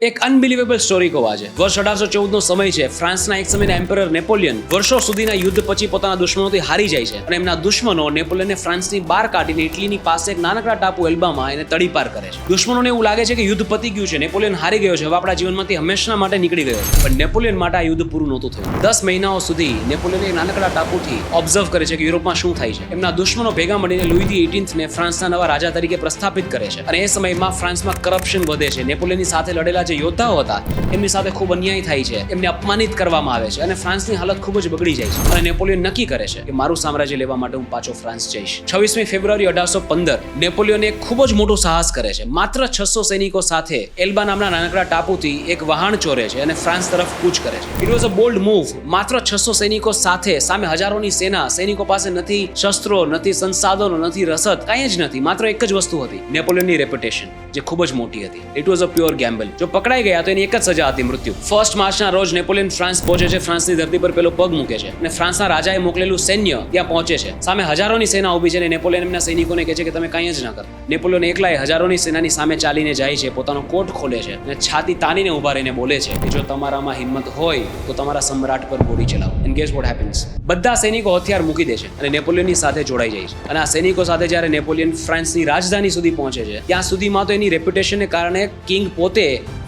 એક unbelievable story કહો આજે. વર્ષ અઢારસો ચૌદ નો સમય છે. ફ્રાન્સના એક સમયના એમ્પરર નેપોલિયન વર્ષો સુધીના યુદ્ધ પછી પોતાના દુશ્મનોથી હારી જાય છે અને એમના દુશ્મનો નેપોલિયનને ફ્રાન્સની બહાર કાઢીને ઇટલીની પાસે એક નાનકડા ટાપુ એલ્બામાં એને તડીપાર કરે છે. દુશ્મનોને એવું લાગે છે કે યુદ્ધ પતી ગયું છે. નેપોલિયન હારી ગયો છે. હવે આપણા જીવનમાંથી હંમેશા માટે નીકળી ગયો છે. પણ નેપોલિયન માટે આ યુદ્ધ પૂરું નહોતું થયું. દસ મહિનાઓ સુધી નેપોલિયન એક નાનકડા ટાપુથી ઓબ્ઝર્વ કરે છે કે યુરોપમાં શું થાય છે. એમના દુશ્મનો ભેગા મળીને લુઈ દી એટીન્થને ફ્રાન્સના નવા રાજા તરીકે પ્રસ્થાપિત કરે છે. અને એ સમયમાં ફ્રાન્સમાં કરપ્શન વધે છે. નેપોલિયનની સાથે લડેલા જે યોદ્ધાઓ હતા, એમની સાથે ખૂબ અન્યાય થાય છે, એમને અપમાનિત કરવામાં આવે છે અને ફ્રાન્સની હાલત ખૂબ જ બગડી જાય છે. અને નેપોલિયન નક્કી કરે છે કે મારું સામ્રાજ્ય લેવા માટે હું પાછો ફ્રાન્સ જઈશ. છવ્વીસમી ફેબ્રુઆરી અઢારસો પંદર, નેપોલિયન ખૂબ જ મોટો સાહસ કરે છે. માત્ર છસો સૈનિકો સાથે એલ્બા નામના નાનકડા ટાપુથી એક વહાણ ચોરે છે અને ફ્રાન્સ તરફ કૂચ કરે છે. It was a bold move માત્ર છસો સૈનિકો સાથે સામે હજારોની સેના સૈનિકો પાસે નથી શસ્ત્રો, નથી સંસાધનો, નથી રસદ, કાંઈ જ નથી, માત્ર એક જ વસ્તુ હતી, નેપોલિયનની રેપ્યુટેશન, જે ખૂબ જ મોટી હતી. It was a pure gamble જો પકડાઈ ગયા તો એની એક જ સજા હતી મૃત્યુ. ફર્સ્ટ માર્ચના રોજ નેપોલિયન ફ્રાન્સ પહોંચે છે, ફ્રાન્સની ધરતી પર પેલો પગ મૂકે છે અને ફ્રાન્સના રાજાએ મોકલેલું સૈન્ય ત્યાં પહોંચે છે. સામે હજારોની સેના ઊભી છે અને નેપોલિયન એમના સૈનિકોને કહે છે કે તમે કાંઈ જ ના કરો. નેપોલિયન એકલાએ હજારોની સેનાની સામે ચાલીને જાય છે, પોતાનો કોટ ખોલે છે અને છાતી તાનીને ઊભા રહીને બોલે છે કે જો તમારામાં હિંમત હોય તો તમારા સમ્રાટ પર ગોળી ચલાવો. એન્ડ ગેસ વોટ હેપન્સ બધા સૈનિકો હથિયાર મૂકી દે છે અને નેપોલિયનની સાથે જોડાઈ જાય છે. અને આ સૈનિકો સાથે જ્યારે નેપોલિયન ફ્રાન્સની રાજધાની સુધી પહોંચે છે, ત્યાં સુધીમાં તો એની રેપ્યુટેશનને કારણે કિંગ પોતે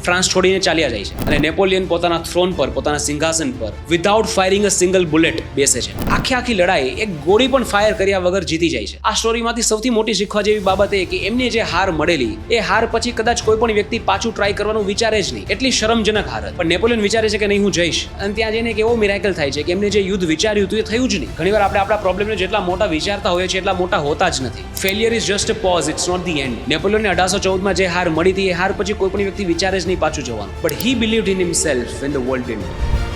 ફ્રાન્સ છોડીને ચાલ્યા જાય છે. અને નેપોલિયન પોતાના થ્રોન પર, પોતાના સિંહાસન પર without firing a single bullet બેસે છે. આખી આખી લડાઈ એક ગોળી પણ ફાયર કર્યા વગર જીતી જાય છે. આ સ્ટોરીમાંથી સૌથી મોટી શીખવા જેવી બાબત એ કે એમને જે હાર મળેલી, એ હાર પછી કદાચ કોઈ પણ વ્યક્તિ પાછું ટ્રાય કરવાનું વિચારે જ નહીં. એટલી શરમજનક હાર પણ નેપોલિયન વિચારે છે કે નહીં, હું જઈશ. અને ત્યાં જઈને એક એવો મિરાકલ થાય છે કે એમને જે યુદ્ધ વિચાર્યું હતું એ થયું જ નહીં. ઘણીવાર આપણે આપણા પ્રોબ્લેમને જેટલા મોટા વિચારતા હોઈએ છીએ, એટલા મોટા હોતા જ નથી. Failure is just pause it's not the end નેપોલિયનને અઢારસો ચૌદમાં જે હાર મળી હતી, એ હાર પછી કોઈ પણ વ્યક્તિ વિચારે જ નહીં. But he believed in himself when the world didn't.